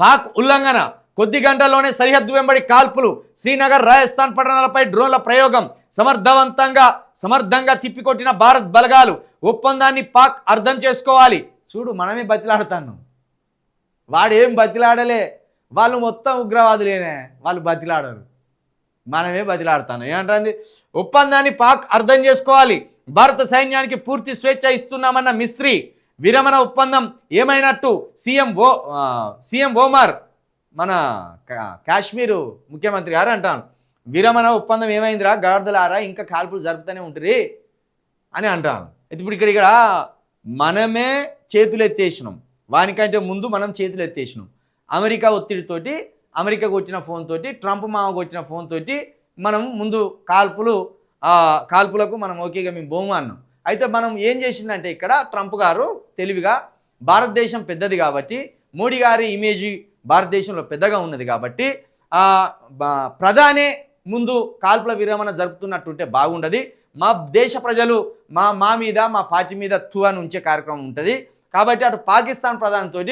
పాక్ ఉల్లంఘన. కొద్ది గంటల్లోనే సరిహద్దు వెంబడి కాల్పులు. శ్రీనగర్ రాజస్థాన్ పట్టణాలపై డ్రోన్ల ప్రయోగం. సమర్థవంతంగా సమర్థంగా తిప్పికొట్టిన భారత్ బలగాలు. ఒప్పందాన్ని పాక్ అర్థం చేసుకోవాలి. చూడు మనమే బతిలాడుతాను వాడేం బతిలాడలే. వాళ్ళు మొత్తం ఉగ్రవాదులేనే. వాళ్ళు బతిలాడరు. మనమే బతిలాడతాను ఏమంటుంది ఒప్పందాన్ని పాక్ అర్థం చేసుకోవాలి. భారత సైన్యానికి పూర్తి స్వేచ్ఛ ఇస్తున్నామన్న మిస్త్రీ. విరమణ ఒప్పందం ఏమైనట్టు సీఎం ఓ సీఎం ఓమార్ మన కాశ్మీరు ముఖ్యమంత్రి గారు అంటాను విరమణ ఒప్పందం ఏమైందిరా? గాడిదలారా? ఇంకా కాల్పులు జరుపుతూనే ఉంటుంది అని అంటాను అయితే ఇప్పుడు ఇక్కడ ఇక్కడ మనమే చేతులు ఎత్తేసినాం. వానికంటే ముందు మనం చేతులు ఎత్తేసినాం. అమెరికా ఒత్తిడితోటి అమెరికా కొట్టిన ఫోన్ తోటి ట్రంప్ మామ కొట్టిన ఫోన్ తోటి మనం ముందు కాల్పులు కాల్పులకు మనం ఓకేగా మేము బొమ్మ అన్నాం. అయితే మనం ఏం చేసిందంటే ఇక్కడ ట్రంప్ గారు తెలివిగా భారతదేశం పెద్దది కాబట్టి మోడీ గారి ఇమేజ్ భారతదేశంలో పెద్దగా ఉన్నది కాబట్టి ప్రధానే ముందు కాల్పుల విరమణ జరుపుతున్నట్టుంటే బాగుండదు. మా దేశ ప్రజలు మా మా మీద మా పార్టీ మీద తు అని ఉంచే కార్యక్రమం ఉంటుంది. కాబట్టి అటు పాకిస్తాన్ ప్రధానితో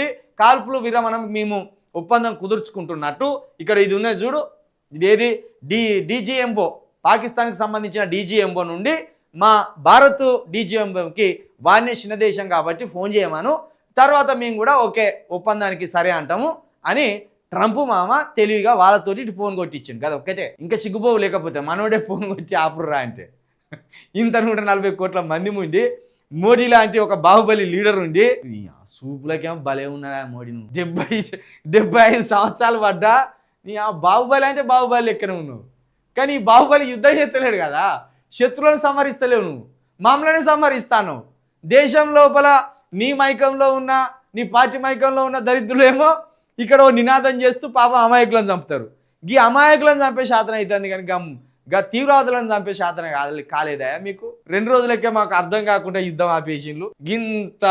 కాల్పులు విరమణం మేము ఒప్పందం కుదుర్చుకుంటున్నట్టు ఇక్కడ ఇది ఉన్నది చూడు. ఇదేది డి డీజీఎంఓ పాకిస్తాన్కి సంబంధించిన డీజీఎంఓ నుండి మా భారత్ డీజీఎంఓకి వారిని చిన్న దేశం కాబట్టి ఫోన్ చేయమను. తర్వాత మేము కూడా ఓకే ఒప్పందానికి సరే అంటాము అని ట్రంప్ మామ తెలివిగా వాళ్ళతోటి ఇటు ఫోన్ కొట్టించింది కదా ఒక్కటే. ఇంకా సిగ్గుపోవు లేకపోతే మనోడే ఫోన్ కొట్టి ఆపుర్రా అంటే. ఇంత నూట నలభై కోట్ల మంది ఉండి మోడీ లాంటి ఒక బాహుబలి లీడర్ ఉండి సూపులకేమో భలే ఉన్నాయా మోడీ నువ్వు. డెబ్బై డెబ్బై ఐదు సంవత్సరాలు పడ్డా నీ ఆ బాహుబలి అంటే బాహుబలి లెక్కనే ఉన్నావు. కానీ ఈ బాహుబలి యుద్ధం చేస్తలేడు కదా. శత్రువులను సంహరిస్తలేవు నువ్వు. మమ్మల్ని సంహరిస్తాను. దేశం లోపల నీ మైకంలో ఉన్న నీ పార్టీ మైకంలో ఉన్న దరిద్రులేమో ఇక్కడ ఓ నినాదం చేస్తూ పాప అమాయకులను చంపుతారు. ఈ అమాయకులను చంపే శాతం అవుతుంది కనుక గా తీవ్రవాదులను చంపే శాతం కాదు కాలేదా మీకు? రెండు రోజులకే మాకు అర్థం కాకుండా యుద్ధం ఆపేసిండ్లు. ఇంత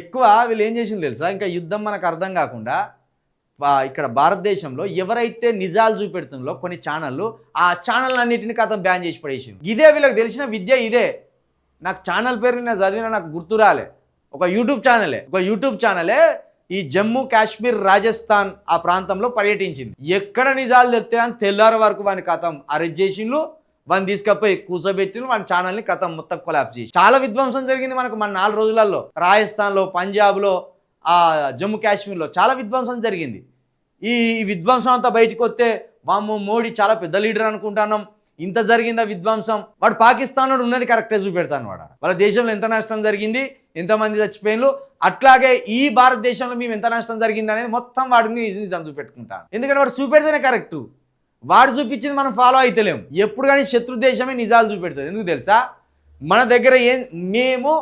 ఎక్కువ వీళ్ళు ఏం చేసింది తెలుసా? ఇంకా యుద్ధం మనకు అర్థం కాకుండా ఇక్కడ భారతదేశంలో ఎవరైతే నిజాలు చూపెడుతుందో కొన్ని ఛానళ్ళు ఆ ఛానల్ అన్నిటిని కథం బ్యాన్ చేసి పడేసింది ఇదే వీళ్ళకి తెలిసిన విద్య ఇదే. నాకు ఛానల్ పేరు నేను చదివినా నాకు గుర్తు రాలే. ఒక యూట్యూబ్ ఛానలే ఒక యూట్యూబ్ ఛానలే ఈ జమ్మూ కాశ్మీర్ రాజస్థాన్ ఆ ప్రాంతంలో పర్యటించింది. ఎక్కడ నిజాలు తెలితే తెల్లారి వరకు వాని కథం అరెస్ట్ చేసిండ్రు వాడిని తీసుకపోయి కూర్చోబెట్టిన వాని ఛానల్ని కథం మొత్తం కొలాప్ చేసి చాలా విధ్వంసం జరిగింది మనకు మన నాలుగు రోజులలో రాజస్థాన్లో పంజాబ్లో జమ్మూ కాశ్మీర్లో చాలా విధ్వంసం జరిగింది. ఈ విధ్వంసం అంతా బయటకు వస్తే మాము మోడీ చాలా పెద్ద లీడర్ అనుకుంటున్నాం. ఇంత జరిగిందా విధ్వంసం? వాడు పాకిస్తాన్ ఉన్నది కరెక్టే చూపెడతాను వాడు. వాళ్ళ దేశంలో ఎంత నష్టం జరిగింది? ఎంతమంది చచ్చిపోయిన్లు? అట్లాగే ఈ భారతదేశంలో మేము ఎంత నష్టం జరిగింది అనేది మొత్తం వాడిని నిజం చూపెట్టుకుంటాను ఎందుకంటే వాడు చూపెడితేనే కరెక్ట్. వాడు చూపించింది మనం ఫాలో అయితలేము ఎప్పుడు కానీ శత్రు దేశమే నిజాలు చూపెడుతుంది. ఎందుకు తెలుసా? మన దగ్గర ఏం మేము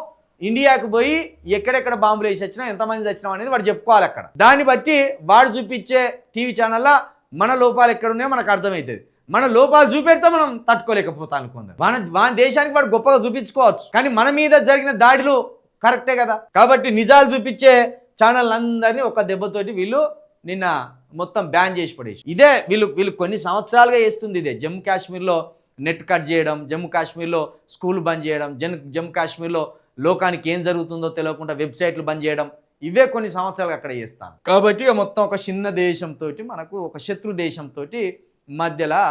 ఇండియాకు పోయి ఎక్కడెక్కడ బాంబులు వేసి వచ్చినా ఎంతమంది చచ్చినాం అనేది వాడు చెప్పుకోవాలి అక్కడ. దాన్ని బట్టి వాడు చూపించే టీవీ ఛానల్లో మన లోపాలు ఎక్కడ ఉన్నాయో మనకు అర్థమవుతుంది. మన లోపాలు చూపెడితే మనం తట్టుకోలేకపోతాం అనుకుందాం మన మన దేశానికి వాడు గొప్పగా చూపించుకోవచ్చు. కానీ మన మీద జరిగిన దాడులు కరెక్టే కదా? కాబట్టి నిజాలు చూపించే ఛానల్ అందరినీ ఒక దెబ్బతోటి వీళ్ళు నిన్న మొత్తం బ్యాన్ చేసి పడేసి ఇదే వీళ్ళు వీళ్ళు కొన్ని సంవత్సరాలుగా చేస్తుంది ఇదే. జమ్మూ కాశ్మీర్లో నెట్ కట్ చేయడం జమ్మూ కాశ్మీర్లో స్కూల్ బంద్ చేయడం జన్ జమ్మూ కాశ్మీర్లో లోకానికి ఏం జరుగుతుందో తెలియకుండా వెబ్సైట్లు బంద్ చేయడం ఇవే కొన్ని సంవత్సరాలు అక్కడ చేస్తాను. కాబట్టి ఇక మొత్తం ఒక చిన్న దేశంతో మనకు ఒక శత్రు దేశంతో మధ్యలో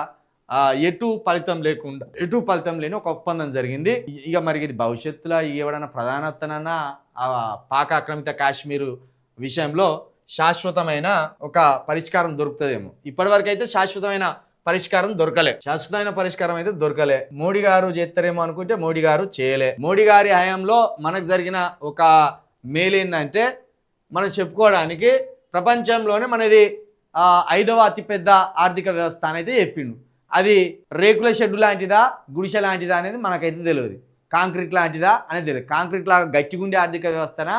ఎటు ఫలితం లేకుండా ఎటు ఫలితం లేని ఒక ఒప్పందం జరిగింది. ఇక మరి ఇది భవిష్యత్తులో ఎవడన్నా ప్రధానతనన్నా ఆ పాక ఆక్రమిత కాశ్మీరు విషయంలో శాశ్వతమైన ఒక పరిష్కారం దొరుకుతుందేమో. ఇప్పటివరకు అయితే శాశ్వతమైన పరిష్కారం దొరకలే. శాశ్వతమైన పరిష్కారం అయితే దొరకలే. మోడీ గారు చేస్తారేమో అనుకుంటే మోడీ గారు చేయలే. మోడీ గారి హయాంలో మనకు జరిగిన ఒక మేలు ఏంటంటే మనం చెప్పుకోవడానికి ప్రపంచంలోనే మనది ఐదవ అతిపెద్ద ఆర్థిక వ్యవస్థ అనేది చెప్పిండు. అది రేకుల షెడ్ లాంటిదా గుడిసె లాంటిదా అనేది మనకైతే తెలియదు. కాంక్రీట్ లాంటిదా అనేది తెలియదు. కాంక్రీట్ లాగా గట్టిగుండే ఆర్థిక వ్యవస్థన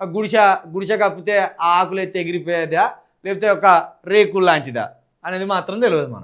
గుడిసె గుడిసె కప్పితే ఆ ఆకులు అయితే ఎగిరిపోయేదా లేకపోతే ఒక రేకులు లాంటిదా అనేది మాత్రం తెలియదు మనకు.